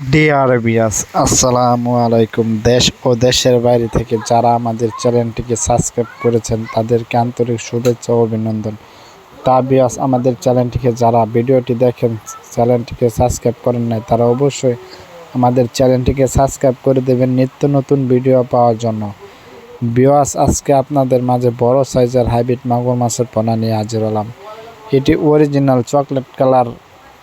Deer বিয়াস আসসালামু আলাইকুম দেশ ও দেশের বাইরে থেকে যারা আমাদের চ্যানেলটিকে সাবস্ক্রাইব করেছেন, তাদেরকে আন্তরিক শুভেচ্ছা ও অভিনন্দন। তা বিয়াস আমাদের চ্যানেলটিকে যারা ভিডিওটি দেখেন, চ্যানেলটিকে সাবস্ক্রাইব করেন নাই, তারা অবশ্যই আমাদের চ্যানেলটিকে সাবস্ক্রাইব করে দেবেন নিত্য নতুন ভিডিও পাওয়ার জন্য। বিয়াস আজকে আপনাদের মাঝে বড় সাইজের হাইব্রিড মাগুর মাছের পোনা নিয়ে হাজির হলাম। এটি অরিজিনাল চকলেট কালার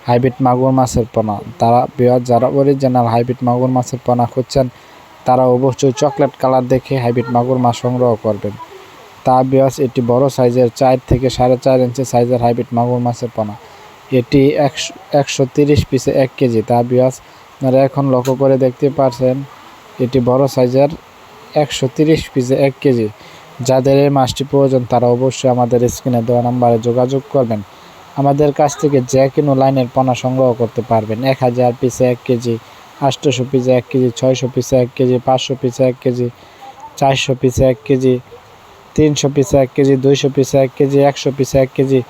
হাইব্রিড মাগুর মাছের পোনা। তারা বৃহৎ যারা অরিজিনাল হাইব্রিড মাগুর মাছের পোনা খুঁজছেন, তারা অবশ্যই চকলেট কালার দেখে হাইব্রিড মাগুর মাছ সংগ্রহ করবেন। তা বিয়াস এটি বড় সাইজের চার থেকে সাড়ে চার ইঞ্চি সাইজের হাইব্রিড মাগুর মাছের পোনা। এটি একশো একশো তিরিশ পিসে এক কেজি। তা বিয়াস আপনারা এখন লক্ষ্য করে দেখতে পারছেন, এটি বড় সাইজের একশো তিরিশ পিসে এক কেজি। যাদের এই মাছটি প্রয়োজন, তারা অবশ্যই আমাদের স্ক্রিনে দেওয়া নাম্বারে যোগাযোগ করবেন। আমাদের কাছ থেকে যে কোনো লাইনের পোনা সংগ্রহ করতে পারবেন। এক হাজার পিসে এক কেজি আটশোশো পিসে এক কেজি, ছয়শো পিসে এক কেজি, পাঁচশো পিসে এক কেজি, চারশো পিসে এক কেজি, তিনশো পিসে এক কেজি, দুইশো পিসে এক কেজি, একশো পিসে এক কেজি,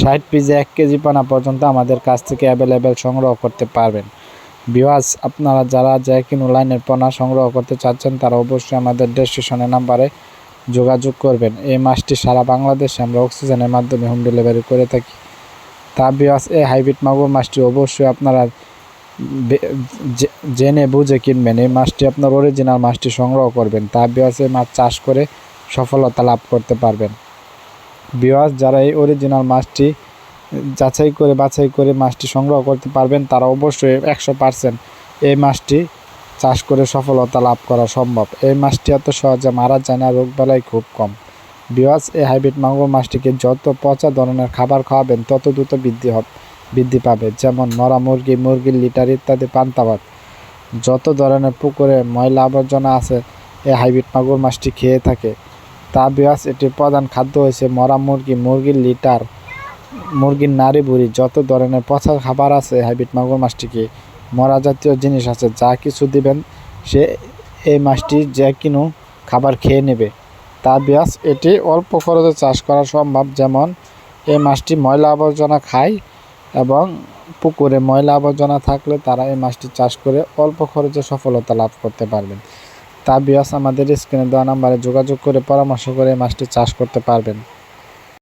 ষাট পিসে এক কেজি পোনা পর্যন্ত আমাদের কাছ থেকে অ্যাভেলেবেল সংগ্রহ করতে পারবেন। বিওয়াজ আপনারা যারা যে কোনো লাইনের পোনা সংগ্রহ করতে চাচ্ছেন, তারা অবশ্যই আমাদের ডেসক্রিপশনের নাম্বারে যোগাযোগ করবেন। এই মাসটি সারা বাংলাদেশে আমরা অক্সিজেনের মাধ্যমে হোম ডেলিভারি করে থাকি। তা বিয়াস এই হাইব্রিড মাগুর মাছটি অবশ্যই আপনারা জেনে বুঝে কিনবেন। এই মাছটি আপনার অরিজিনাল মাছটি সংগ্রহ করবেন। তা বিয়াস এই মাছ চাষ করে সফলতা লাভ করতে পারবেন। বিয়াস, যারা এই অরিজিনাল মাছটি যাচাই করে বাছাই করে মাছটি সংগ্রহ করতে পারবেন, তারা অবশ্যই একশো পার্সেন্ট এই মাছটি চাষ করে সফলতা লাভ করা সম্ভব। এই মাছটি এত সহজে মারা যায় না রোগবালাই খুব কম। বিওয়াস এই হাইব্রিড মাগুর মাছটিকে যত পচা ধরনের খাবার খাওয়াবেন, তত দ্রুত বৃদ্ধি হবে, বৃদ্ধি পাবে। যেমন মরা মুরগি মুরগির লিটার ইত্যাদি পান্তাবাদ যত ধরনের পুকুরে ময়লা আবর্জনা আছে এই হাইব্রিড মাগুর মাছটি খেয়ে থাকে। তা বিওয়াস এটির প্রধান খাদ্য হয়েছে মরা মুরগি, মুরগির লিটার, মুরগির নাড়ি বুড়ি যত ধরনের পচা খাবার আছে হাইব্রিড মাগুর মাছটিকে, মরা জাতীয় জিনিস আছে, যা কিছু দিবেন, সে এই মাছটি যে কিনো খাবার খেয়ে নেবে। তা বিয়াস, এটি অল্প খরচে চাষ করা সম্ভব। যেমন, এই মাছটি ময়লা আবর্জনা খায় এবং পুকুরে ময়লা আবর্জনা থাকলে তারা এই মাছটি চাষ করে অল্প খরচে সফলতা লাভ করতে পারবেন। তা বিয়াস, আমাদের স্ক্রিনে দেওয়া নাম্বারে যোগাযোগ করে পরামর্শ করে এই মাছটি চাষ করতে পারবেন।